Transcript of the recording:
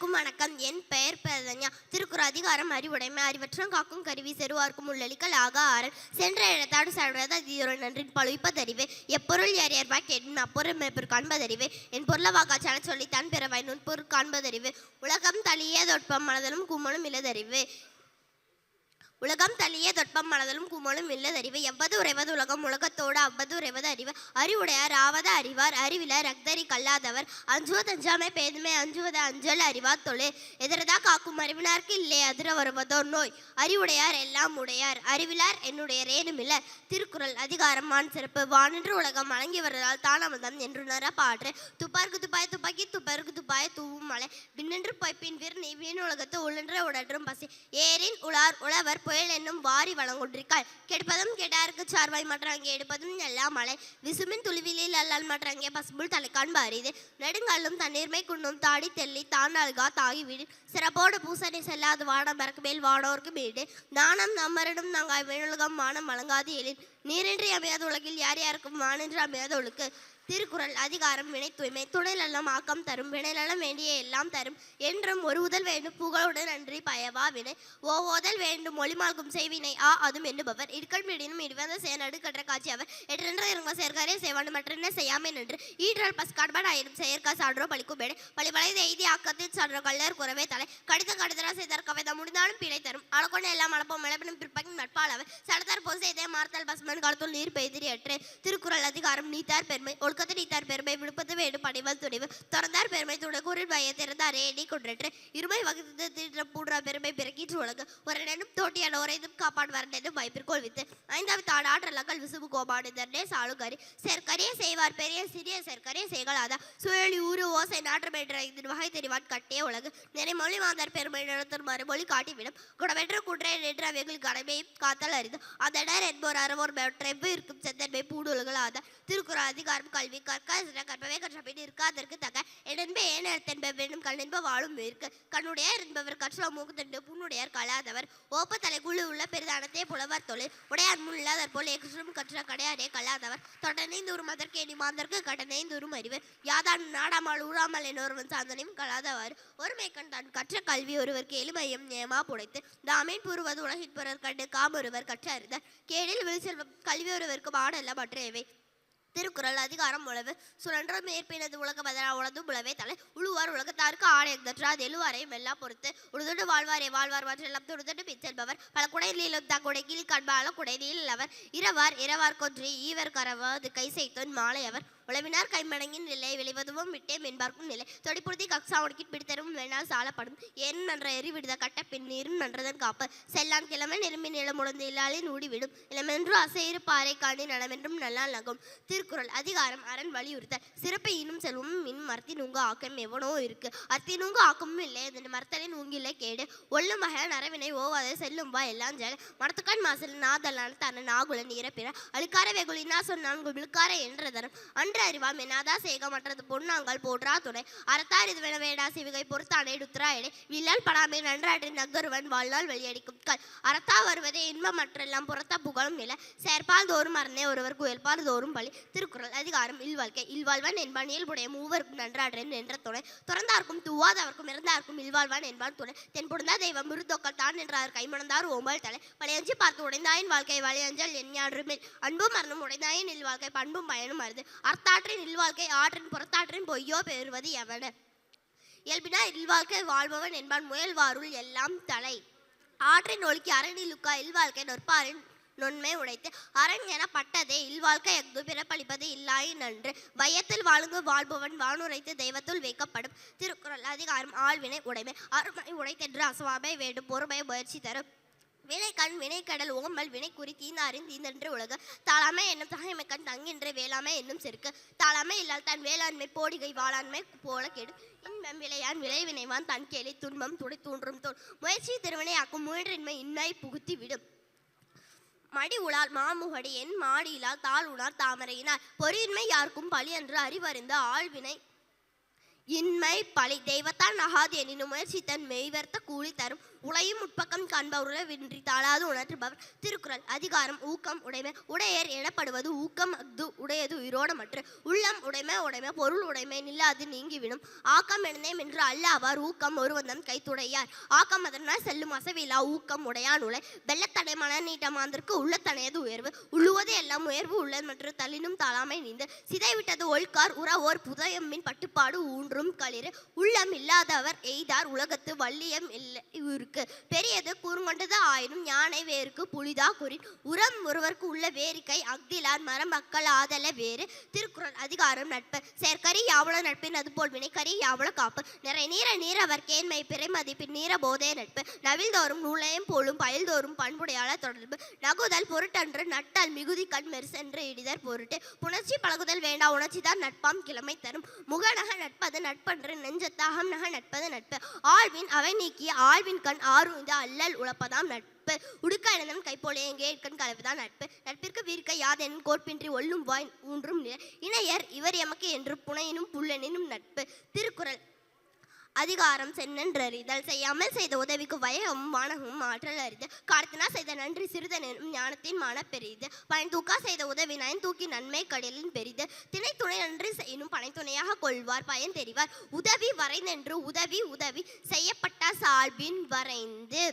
சென்றதன்யா திருக்குற அதிகாரம் அறிவுடைமை அறிவற்றம் காக்கும் கருவி செருவார்க்கும் உள்ளளிக்கல் ஆக ஆறன் சென்ற இடத்தாடு சாடுறத தீரோ நன்றின் பழுவிப்பதறிவு எப்பொருள் யார் யார்பாய் கேட்டும் அப்பொருள் மேற்பொரு காண்பதறிவு. என் பொருளவாக்காச்சான சொல்லித்தான் பிறவாய் நுண்பொருள் காண்பதறிவு. உலகம் தளிய தொட்பம் மனதலும் கும்மனும் இல்லதறிவு உலகம் தள்ளிய தொட்பம் மனதலும் குமலும் இல்லதறிவு எவ்வது உறைவது உலகம்? உலகத்தோடு அவ்வது உறைவது அறிவு. அறிவுடையார் ஆவது அறிவார். அறிவில ரக்தரி கல்லாதவர். அஞ்சுவது அஞ்சாமை பேதுமை அஞ்சுவது அஞ்சல் அறிவார் தொழில் எதிரதா காக்கும் அறிவினார்க்கு இல்லை அதிர வருவதோ நோய். அறிவுடையார் எல்லாம் உடையார். அறிவிலார் என்னுடைய ரேணுமில்லர் திருக்குறள் அதிகாரம் மான் சிறப்பு. வானின்று உலகம் வழங்கி வருவதால் தானமதம் என்றுணர பாற்று. துப்பாருக்கு துப்பாய் துப்பாக்கி துப்பாருக்கு துப்பாய் தூவும் மலை பின்னென்று பொய்ப்பின் வீர் நீ வீண் உலகத்து உள்ளென்ற உடற்றும் பசி. ஏரின் உலார் உழவர் புயல் என்னும் வாரி வழங்குன்றிருக்காள் கெடுப்பதும் கெடாருக்கு சார்வாய் மாற்றாங்க எடுப்பதும் எல்லாம் மலை. விசுமின் துளிவிலில் அல்லால் மாற்றாங்க பசுபுள் தலைக்கான் பாரிது. நெடுங்காலும் தண்ணீர்மை குன்னும் தாடி தெள்ளி தான் தாகி வீடு சிறப்போடு பூசணி செல்லாது வானம் பறக்கு மேல் வானோர்க்கு வீடு நாணம் நம்மரிடம் நாங்கள் வேணுலகம் வானம் வழங்காது எழில். நீரின்றி அமையாத உலகில் யார் யாருக்கும் வானின்றி அமையாத ஒழுக்கு. திருக்குறள் அதிகாரம் வினை தூய்மை துணைநலம் ஆக்கம் தரும் வினைநலம் வேண்டிய எல்லாம் தரும். என்றும் ஒரு உதல் வேண்டும் புகழுடன் நன்றி பயவா வினை. ஓ ஓதல் வேண்டும் மொழிமால்கும் செய்வினை. ஆ அதும் எண்ணுபவர். இருக்கள் மீடினும் இடிவந்த சேனடு கற்ற காட்சி அவர். எற்றென்ற இருங்க சேர்க்காரே செய்வான் மற்றென்ன செய்யாமை நின்று. ஈற்றல் பஸ் காட்பாடு ஆயிரம் செயற்கா சான்றோ பழிக்கும் பேடு பழிவளை எய்தி ஆக்கத்தில் சான்றோ கல்லர் குறவே தலை. கடித கடிதரா செய்தார் கவிதை முடிந்தாலும் பிழை தரும். அளக்கொண்ட எல்லாம் அளப்போம் மலப்பினும் பிற்பகும் நட்பாளவர் சடத்தார் பொது செய்தே மார்த்தல் பசுமன் காலத்துள் நீர் பெய்திரி அற்று. திருக்குறள் அதிகாரம் நீத்தார் பெருமை. ஒழுக்கத்தை நீத்தார் பெருமை விழுப்பத்து வேண்டும் பணிவல் துணிவு. திறந்தார் பெருமை துணக்கூறில் வய திறந்தாரே நீ கொன்றற்று இருமை வகுத்து தீற்ற பூன்றா பெருமை பிறக்கிற்று உலகு ஒரு நெனும் தோட்டியான ஒரைதும் காப்பாடு நெடும் வாய்ப்பிற்கோள் வித்து. ஐந்தாவது தாடு ஆற்றலங்கள் விசுபு கோபாடு தன்னே சாளுகரி செய்வார் பெரிய சிறிய செயற்கரிய செய்களாதா. சுழலி ஊரு ஓசை நாற்றம் என்ற இதன் வகை தெரிவான் கட்டே உலகு நிறைமொழி மாந்தர் பெருமை நடத்தும் மறுமொழி காட்டிவிடும். குடவெற்ற குன்றை நின்ற வெகுள் கடமையும் காத்தல் அறிந்து. அதனர் என்போர் அறவோர் மெவ்வ இருக்கும் செந்தன்மை பூடுலகளாத ஆதா திருக்குறள் அதிகாரம் கல்வி கல்வி கற்க சில கற்பவே கற்றபின் இருக்காதற்கு தக்க. இடன்பே ஏன் எடுத்தென்ப வேண்டும் கண்ணென்ப வாழும் இருக்கு கண்ணுடைய என்பவர் கற்ற மூக்குத்தண்டு புண்ணுடையார் கலாதவர் ஓப்ப தலைக்குழு உள்ள பெரிதானத்தே புலவர் தொழில். உடையார் முன் இல்லாதர் போல் எக்ஸ்ட்ரம் கற்ற கடையாரே கலாதவர் தொடனைந்து தொடர்நைந்தூரும் அதற்கு எண்ணி மாந்தற்கு கடனைந்து கடனைந்தூரும் அறிவு யாதான் நாடாமல் ஊராமல் என்னொருவன் சாந்தனையும் கலாதவர் ஒருமை கண் தான் கற்ற கல்வி ஒருவருக்கு எளிமையும் நியமா புடைத்து. தாமேன் கூறுவது உலகின் கண்டு காமொருவர் கற்ற அறிந்தார் கேடில் விழிசெல்வம் கல்வி ஒருவருக்கு மாடல்ல மற்றையவை திருக்குறள் அதிகாரம் உழவு சுழன்ற மேற்பினது உலக பதரா உலது உழவே தலை. உழுவார் உலகத்தாருக்கு ஆணையம் தற்றாது எழுவாரையும் எல்லாம் பொறுத்து. உழுதுண்டு வாழ்வாரே வாழ்வார் மற்றெல்லாம் துடுதுண்டு பிச்செல்பவர் பல குடையிலும் தங்குடை கீழ் கண்பாலும் குடைநீள் அவர் இரவார் இரவார் கொன்று ஈவர் கரவாது கை செய்தோன் மாலை அவர் உழவினார் கைமடங்கின் நிலை விளைவதுவும் விட்டே மென்பார்க்கும் நிலை. தொடிப்புறுத்தி கக்ஸா உடக்கிட் பிடித்தரும் வேணால் சாலப்படும். ஏன் நன்ற எரி விடுத பின் நீரும் நன்றதன் காப்பு. செல்லான் கிழமை நிரம்பி நிலமுடந்து இல்லாலே நூடிவிடும் இளமென்று அசையிரு பாறை காண்டி நலமென்றும் நல்லால் நகும். திரு திருக்குறள் அதிகாரம் அரண் வலியுறுத்த சிறப்பு இன்னும் செல்வம் மின் மரத்தின் உங்க ஆக்கம் எவனோ இருக்கு. அத்தினுங்க ஆக்கமும் இல்லை அதன் மரத்தலின் நூங்கில்லை கேடு. ஒல்லும் மகள் நரவினை ஓவாத செல்லும் வா எல்லாம் ஜெக மரத்துக்கான் மாசல் நாதலான தன நாகுலன் இறப்பிற. பிற அழுக்கார வெகுளினா சொன்னான் விழுக்கார என்ற தரம் அன்று அறிவாம் என்னாதா சேக மற்றது பொன்னாங்கள் போற்றா துணை. அறத்தார் இது வேண வேடா சிவிகை பொறுத்தானே டுத்ராயடே வில்லால் படாமே நன்றாற்றி நகருவன் வாழ்நாள் வெளியடிக்கும் கல். அறத்தா வருவதே இன்பம் மற்றெல்லாம் புகழும் நில. சேர்ப்பால் தோறும் அறனே ஒருவர் குயல்பால் தோறும் பழி. திருக்குறள் அதிகாரம் இல்வாழ்க்கை இல்வாழ்வன் என்பான் இயல்புடைய மூவருக்கும் நன்றாற்றேன் என்ற துணை. துறந்தார்க்கும் துவாதவர்க்கும் இறந்தார்க்கும் இல்வாழ்வான் என்பான் துணை. தென்புடுந்தா தெய்வம் விருத்தொக்கல் தான் என்றார் கைமணந்தார் ஓம்பல் தலை. பழையஞ்சி பார்த்து உடைந்தாயின் வாழ்க்கை வளையஞ்சல் எஞ்ஞான்றுமே அன்பும் மரணம் உடைந்தாயின் இல்வாழ்க்கை பண்பும் பயனும் அருது. அர்த்தாற்றின் இல்வாழ்க்கை ஆற்றின் புறத்தாற்றின் பொய்யோ பெறுவது எவன? இயல்பினா இல்வாழ்க்கை வாழ்பவன் என்பான் முயல்வாருள் எல்லாம் தலை. ஆற்றின் ஒழுக்கி அரணிலுக்கா இல்வாழ்க்கை நொற்பாரின் நொன்மை உடைத்து அரண் என பட்டதே இல்வாழ்க்கை எஃகு பிறப்பளிப்பது இல்லாய் நன்று. வையத்தில் வாழுங்கு வாழ்பவன் வானுரைத்து தெய்வத்துள் வைக்கப்படும். திருக்குறள் அதிகாரம் ஆழ்வினை உடைமை. அருமை உடைத்தென்று அசுவாமை வேண்டும். பொறுமை முயற்சி தரும். வினை கண் வினை கடல் ஓம்பல் வினை குறி தீந்தாரின் தீந்தென்று உலக. தாளாமை என்னும் தகைமை கண் தங்கின்ற வேளாமை என்னும் செருக்கு. தாளாமை இல்லால் தன் வேளாண்மை போடிகை வாளாண்மை போல கெடு. இன்பம் விளையான் விளை வினைவான் தன் கேலி துன்பம் துடை தூன்றும் தோல். முயற்சி திருவினையாக்கும் முயன்றின்மை இன்மை புகுத்தி விடும். மடி உளால் மாமுகடி என் மாடியிலால் தாழ் உணார் தாமரையினார். பொறியின்மை யாருக்கும் பழி என்று அறிவறிந்த ஆழ்வினை இன்மை பழி தெய்வத்தால் நகாது எனினும் முயற்சி தன் மெய்வர்த்த கூலி தரும். உலையும் உட்பக்கம் காண்பவர்களை வென்றி தாளாது உணர்த்துபவர் திருக்குறள் அதிகாரம் ஊக்கம் உடைமை உடையர் எனப்படுவது ஊக்கம் அஃது உடையது உயிரோடமற்று உள்ளம் உடைமை உடைமை பொருள் உடைமை நில்லாது நீங்கிவிடும். ஆக்கம் எனனேம் என்று அல்லாவார் ஊக்கம் ஒருவந்தம் கைத்துடையார். ஆக்கம் அதனால் செல்லும் அசவிலா ஊக்கம் உடையான் உலை. வெள்ளத்தடை மன நீட்டமாந்திற்கு உள்ளத்தனையது உயர்வு. உள்ளுவது எல்லாம் உயர்வு உள்ளது மற்றும் தள்ளினும் தாழாமை நீந்து. சிதைவிட்டது ஒழ்கார் உறவோர் புதயம்மின் பட்டுப்பாடு ஊன்றும் களிறு. உள்ளம் இல்லாதவர் எய்தார் உலகத்து வள்ளியம் இல்லை இவருக்கு பெரியது கூறுங்கொண்டது ஆயினும் யானை வேருக்கு புலிதா கூறின். உரம் ஒருவருக்கு உள்ள வேரிக்கை அக்திலார் மரம் மக்கள் ஆதல வேறு. திருக்குறள் அதிகாரம் நட்பு. செயற்கரி யாவள நட்பின் அதுபோல் வினைக்கரி யாவள காப்பு. நிறை நீர நீர் அவர் கேண்மை பிறை மதிப்பின் நீர போதே நட்பு. நவில்தோறும் நூலையும் போலும் பயில்தோறும் பண்புடையாள தொடர்பு. நகுதல் பொருட்டன்று நட்டால் மிகுதி கண் மெரிசென்று இடிதர் பொருட்டு. புணர்ச்சி பழகுதல் வேண்டா உணர்ச்சிதான் நட்பாம் கிழமை தரும். முகநக நட்பது நட்பன்று நெஞ்சத்தாகம் நக நட்பது நட்பு. ஆழ்வின் அவை நீக்கிய ஆழ்வின் கண் ஆர்வந்த அல்லல் உழப்பதாம் நட்பு. உடுக்க இழந்தவன் கைப்போலே எங்கே கண் கலவுதான் நட்பு. நட்பிற்கு வீர்க்க யாதெனும் கோட்பின்றி ஒல்லும் வாய் ஊன்றும் இணையர் இவர் எமக்கு என்று புனையினும் புல்லனினும் நட்பு. திருக்குறள். அதிகாரம் சென்னன்றறிதல். செய்யாமல் செய்த உதவிக்கு வயகமும் வானகமும் ஆற்றல் அறிது காலத்தினா செய்த நன்றி சிறுதனும் ஞானத்தின் மான பெரிது. பயன் தூக்கா செய்த உதவி நயன் தூக்கி நன்மை கடலின் பெரிது. திணை துணை நன்றி செய்யணும் பனை துணையாக கொள்வார் பயன் தெரிவார். உதவி வரைந்தென்று உதவி உதவி செய்யப்பட்ட சால்பின் வரைந்து.